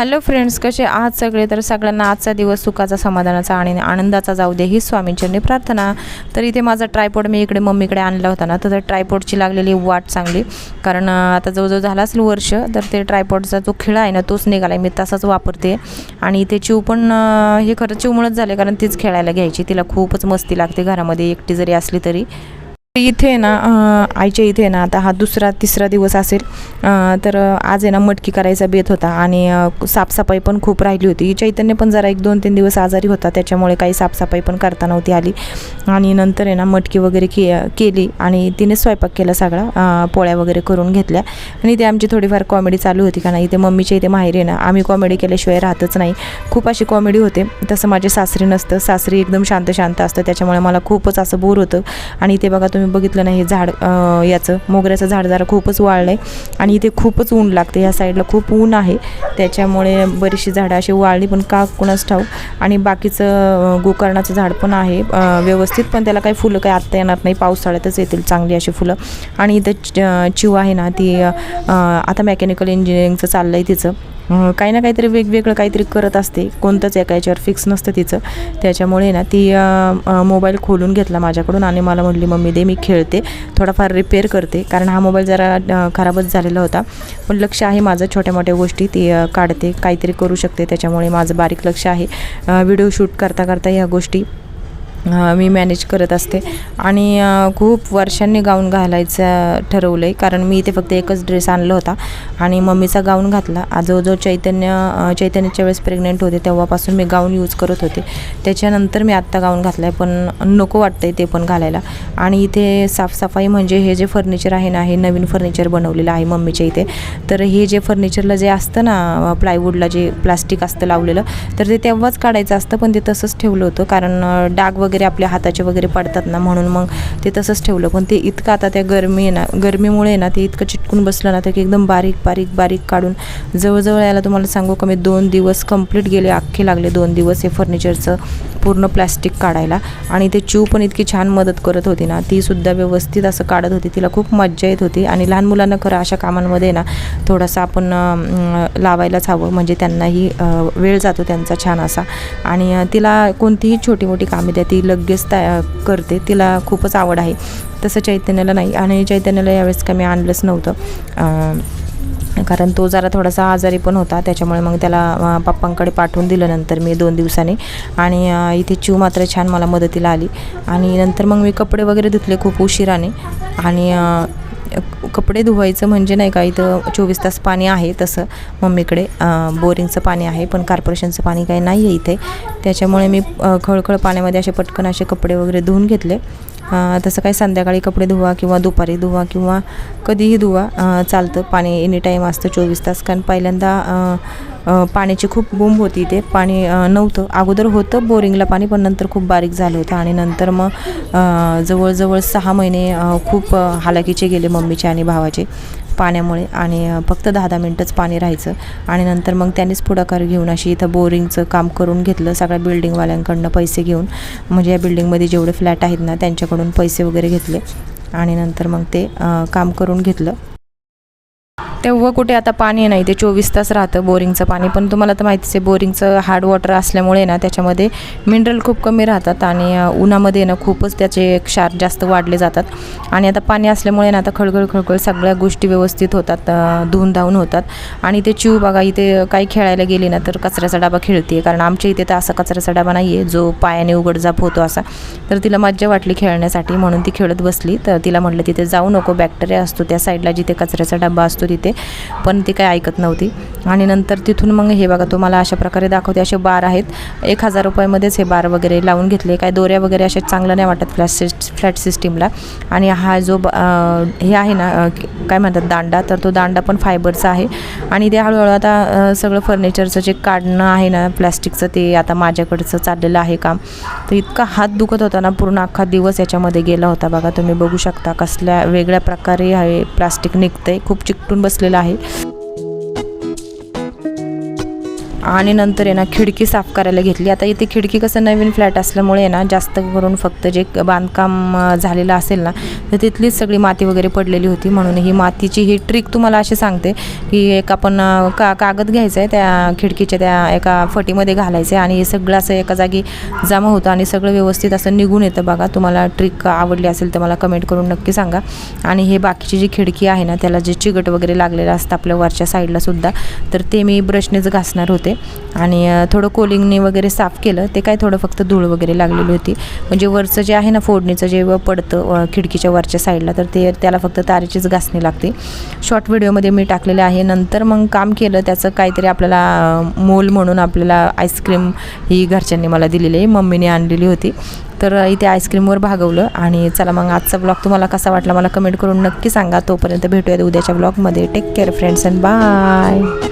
Hello friends कसे आहात सगळे? तर सगळ्यांना आजचा दिवस सुखाचा समाधानाचा आणि आनंदाचा जाऊ दे ही स्वामींचरणी प्रार्थना. तर इथे माझा ट्रायपॉड मी इकडे मम्मीकडे आणला होता ना तर ट्रायपॉडची लागलेली वाट चांगली. कारण आता जवळजवळ झाला असेल वर्ष तर ते ट्रायपॉडचा जो खिळा आहे ना तोच निघाला आहे मी तसाच वापरते. आणि इथे चिव पण हे खरं चिवमुळंच झाले कारण तीच खेळायला घ्यायची. तिला खूपच मस्ती लागते घरामध्ये एकटी जरी असली तरी. इथे ना आईच्या इथे ना आता हा दुसरा तिसरा दिवस असेल तर आज आहे ना मटकी करायचा बेत होता आणि साफसफाई पण खूप राहिली होती. चैतन्य पण जरा एक दोन तीन दिवस आजारी होता त्याच्यामुळे काही साफसफाई पण करता नव्हती आली. आणि नंतर आहे ना मटकी वगैरे के केली आणि तिने स्वयंपाक केला सगळा पोळ्या वगैरे करून घेतल्या. आणि ते आमची थोडीफार कॉमेडी चालू होती का नाही इथे मम्मीच्या इथे माहेर आहे ना आम्ही कॉमेडी केल्याशिवाय राहतच नाही. खूप अशी कॉमेडी होते. तसं माझे सासरी नसतं. सासरी एकदम शांत शांत असतं त्याच्यामुळे मला खूपच असं बोर होतं. आणि इथे बघा तुम्ही बघितलं नाही हे झाड याचं मोगऱ्याचं झाड जरा खूपच वाळलं आहे आणि इथे खूपच ऊन लागते. ह्या साईडला खूप ऊन आहे. त्याच्यामुळे बरीचशी झाडं अशी वाळली पण का कुणाच ठाऊ आणि बाकीचं गोकर्णाचं झाड पण आहे व्यवस्थित पण त्याला काही फुलं काही आत्ता येणार नाही. पावसाळ्यातच येतील चांगली अशी फुलं. आणि इथं च- चिव आहे ना ती आता मेकॅनिकल इंजिनिअरिंगचं चाललं आहे तिचं. काही ना काहीतरी वेगवेगळं काहीतरी करत असते. कोणतंच एका याच्यावर फिक्स नसतं तिचं. त्याच्यामुळे ना ती मोबाईल खोलून घेतला माझ्याकडून आणि मला म्हटली मम्मी दे मी खेळते थोडाफार रिपेअर करते. कारण हा मोबाईल जरा खराबच झालेला होता. पण लक्ष आहे माझं छोट्या मोठ्या गोष्टी ती काढते काहीतरी करू शकते. त्याच्यामुळे माझं बारीक लक्ष आहे. व्हिडिओ शूट करता करता ह्या गोष्टी मी मॅनेज करत असते. आणि खूप वर्षांनी गाऊन घालायचं ठरवलं आहे कारण मी इथे फक्त एकच ड्रेस आणला होता. आणि मम्मीचा गाऊन घातला. जो जो चैतन्य चैतन्याच्या वेळेस प्रेग्नेंट होते तेव्हापासून मी गाऊन यूज करत होते. त्याच्यानंतर मी आत्ता गाऊन घातला आहे पण नको वाटतं आहे ते पण घालायला. आणि इथे साफसफाई म्हणजे हे जे फर्निचर आहे ना हे नवीन फर्निचर बनवलेलं आहे मम्मीच्या इथे. तर हे जे फर्निचरला जे असतं ना प्लायवूडला जे प्लास्टिक असतं लावलेलं तर ते तेव्हाच काढायचं असतं. पण ते तसंच ठेवलं होतं. कारण डाग वगैरे वगैरे आपल्या हाताचे वगैरे पडतात ना म्हणून मग ते तसंच ठेवलं. पण ते इतकं आता त्या गरमी आहे ना गरमीमुळे ना ते इतकं चिटकून बसलं ना तर की एकदम बारीक बारीक बारीक काढून जवळजवळ याला तुम्हाला सांगू का मी दोन दिवस कंप्लीट गेले अख्खे लागले दोन दिवस हे फर्निचरचं पूर्ण प्लॅस्टिक काढायला. आणि ते चिव पण इतकी छान मदत करत होती ना ती सुद्धा व्यवस्थित असं काढत होती. तिला खूप मज्जा येत होती. आणि लहान मुलांना खरं अशा कामांमध्ये ना थोडासा आपण लावायलाच हवं. म्हणजे त्यांनाही वेळ जातो त्यांचा छान असा. आणि तिला कोणतीही छोटी मोठी कामे द्या ती ती लगेच तया करते तिला खूपच आवड आहे. तसं चैतन्याला नाही. आणि चैतन्याला यावेळेस कमी आणलंच नव्हतं. कारण तो जरा थोडासा आजारी पण होता. त्याच्यामुळे मग त्याला पप्पांकडे पाठवून दिलं नंतर मी दोन दिवसांनी. आणि इथे चिव मात्र छान मला मदतीला आली. आणि नंतर मग मी कपडे वगैरे धुतले खूप उशिराने. आणि कपडे धुवायचं म्हणजे नाही का इथं चोवीस तास पाणी आहे तसं. मम्मीकडे बोरिंगचं पाणी आहे पण कॉर्पोरेशनचं पाणी काही नाही आहे इथे. त्याच्यामुळे मी खळखळ पाण्यामध्ये असे पटकन असे कपडे वगैरे धुवून घेतले. तसं काही संध्याकाळी कपडे धुवा किंवा दुपारी धुवा किंवा कधीही धुवा. चालतं. पाणी एनी टाईम असतं चोवीस तास. कारण पहिल्यांदा पाण्याची खूप बोंब होती इथे. पाणी नव्हतं. अगोदर होतं बोरिंगला पाणी पण नंतर खूप बारीक झालं होतं. आणि नंतर मग जवळजवळ सहा महिने खूप हालाकीचे गेले मम्मीचे आणि भावाचे. पाण्यामुळे आणि फक्त दहा दहा मिनटंच पाणी राहायचं. आणि नंतर मग त्यांनीच पुढाकार घेऊन अशी इथं बोरिंगचं काम करून घेतलं सगळ्या बिल्डिंगवाल्यांकडनं पैसे घेऊन. म्हणजे या बिल्डिंगमध्ये जेवढे फ्लॅट आहेत ना त्यांच्याकडून पैसे वगैरे घेतले. आणि नंतर मग ते काम करून घेतलं. तेव्हा कुठे आता पाणी नाही ते चोवीस तास राहतं बोरिंगचं पाणी. पण तुम्हाला तर माहितीच आहे बोरिंगचं हार्ड वॉटर असल्यामुळे ना त्याच्यामध्ये मिनरल खूप कमी राहतात आणि उन्हामध्ये ना खूपच त्याचे क्षार जास्त वाढले जातात. आणि आता पाणी असल्यामुळे ना आता खळखळ खळखळ सगळ्या गोष्टी व्यवस्थित होतात धुवून धावून होतात. आणि ते चिव बघा इथे काही खेळायला गेली ना तर कचऱ्याचा डबा खेळते कारण आमच्या इथे तर असा कचऱ्याचा डबा नाही आहे जो पायाने उघडझाप होतो असा. तर तिला मज्जा वाटली खेळण्यासाठी म्हणून ती खेळत बसली. तर तिला म्हटलं तिथे जाऊ नको बॅक्टेरिया असतो त्या साईडला जिथे कचऱ्याचा डबा असतो तिथे. पण ती काय ऐकत नव्हती. आणि नंतर तिथून मग हे बघा तुम्हाला अशा प्रकारे दाखवते असे बार आहेत. एक हजार रुपयामध्येच हे बार वगैरे लावून घेतले. काय दोऱ्या वगैरे अशा चांगलं नाही वाटत फ्लॅट सि फ्लॅट सिस्टीमला आणि हा जो हे आहे ना काय म्हणतात दांडा तर तो दांडा पण फायबरचा आहे. आणि ते हळूहळू आता सगळं फर्निचरचं जे काढणं आहे ना प्लॅस्टिकचं ते आता माझ्याकडचं चाललेलं आहे काम. तर इतका हात दुखत होता ना पूर्ण अख्खा दिवस याच्यामध्ये गेला होता बघा. तुम्ही बघू शकता कसल्या वेगळ्या प्रकारे हे प्लास्टिक निघतं आहे खूप चिकटून बसलेलं आहे. आणि नंतर आहे ना खिडकी साफ करायला घेतली. आता इथे खिडकी कसं नवीन फ्लॅट असल्यामुळे ना जास्त करून फक्त जे बांधकाम झालेलं असेल ना तर तिथलीच सगळी माती वगैरे पडलेली होती. म्हणून ही मातीची ही ट्रिक तुम्हाला अशी सांगते की एक आपण का कागद घ्यायचं आहे त्या खिडकीच्या त्या एका फटीमध्ये घालायचं आहे आणि हे सगळं असं एका जागी जमा होतं आणि सगळं व्यवस्थित असं निघून येतं बघा. तुम्हाला ट्रिक आवडली असेल तर मला कमेंट करून नक्की सांगा. आणि हे बाकीची जी खिडकी आहे ना त्याला जे चिकट वगैरे लागलेलं असतं आपल्या वरच्या साईडलासुद्धा तर ते मी ब्रशनेच घासणार होते. आणि थोडं कोलिंगने वगैरे साफ केलं. ते काय थोडं फक्त धूळ वगैरे लागलेली होती. म्हणजे वरचं जे आहे ना फोडणीचं जे पडतं खिडकीच्या वरच्या साईडला तर ते त्याला फक्त तारेचीच घासणी लागते. शॉर्ट व्हिडिओमध्ये मी टाकलेले आहे. नंतर मग काम केलं. त्याचं काहीतरी आपल्याला मोल म्हणून आपल्याला आईस्क्रीम ही घरच्यांनी मला दिलेली आहे. मम्मीने आणलेली होती. तर इथे आईस्क्रीमवर भागवलं. आणि चला मग आजचा ब्लॉग तुम्हाला कसा वाटला मला कमेंट करून नक्की सांगा. तोपर्यंत भेटूयात उद्याच्या ब्लॉगमध्ये take care friends and bye